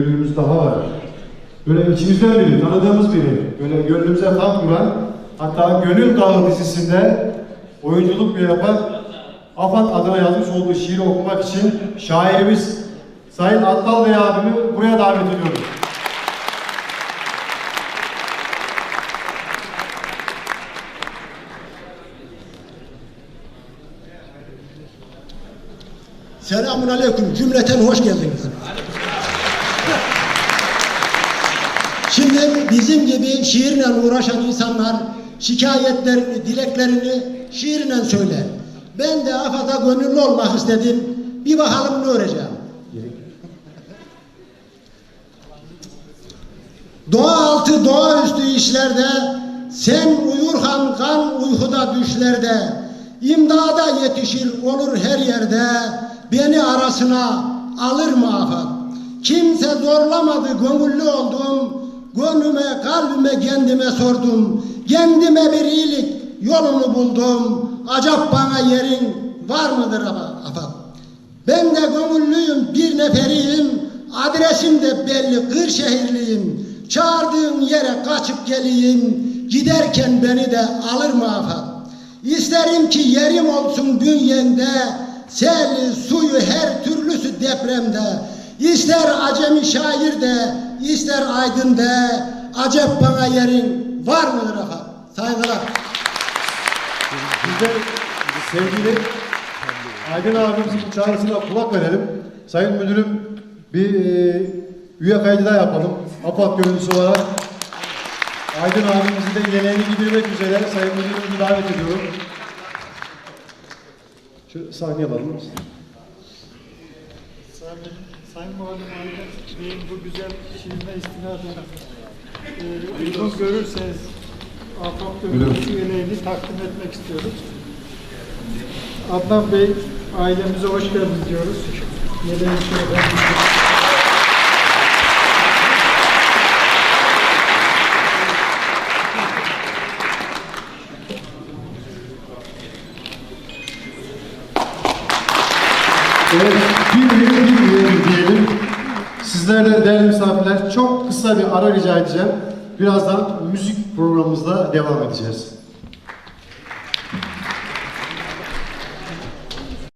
Gönlümüz daha var. Böyle içimizden biri, tanıdığımız biri. Böyle gönlümüze tat kuran, hatta Gönül Dağı dizisinde oyunculuk bile yapan AFAD adına yazmış olduğu şiiri okumak için şairimiz Sayın Attal Bey abimi buraya davet ediyorum. Selamun aleyküm. Cümleten hoş geldiniz. Şimdi bizim gibi şiirle uğraşan insanlar şikayetlerini, dileklerini şiirle söyler. Ben de AFAD'a gönüllü olmak istedim. Bir bakalım ne öğreneceğim. Doğa altı doğaüstü işlerde sen uyurhan kan uykuda düşlerde imdada yetişir olur her yerde beni arasına alır mı afat kimse zorlamadı gönüllü oldum gönlüme kalbime kendime sordum. Kendime bir iyilik yolunu buldum. Acaba bana yerin var mıdır afat ben de gönüllüyüm bir neferiyim. Adresim de belli Kırşehirliyim. Çağırdığın yere kaçıp geleyim. Giderken beni de alır mı afat İsterim ki yerim olsun bünyende. Seli suyu her türlüsü depremde İster acemi şair de ister aydın de acep bana yerin var mıdır afat saygılar Biz de sevgili Aydın abimizin çağrısına kulak verelim. Sayın Müdürüm bir e, üye kaydı daha yapalım. AFAD gönüllüsü olarak. Aydın abimizi de yeleğini giydirmek üzere Sayın Müdürümüzü davet ediyorum. Şu sahneye alalım. Sayın, Sayın Muharrem Aydın Bey'in bu güzel şiirine istinaden e, uygun görürseniz Afak Gönüllüsü üyeliğini takdim etmek istiyoruz. Adnan Bey, ailemize hoş geldiniz diyoruz. Yeleğini şöyle Evet, bir bir bir diyelim, diyelim. Sizlerle değerli misafirler çok kısa bir ara rica edeceğim. Birazdan müzik programımızda devam edeceğiz.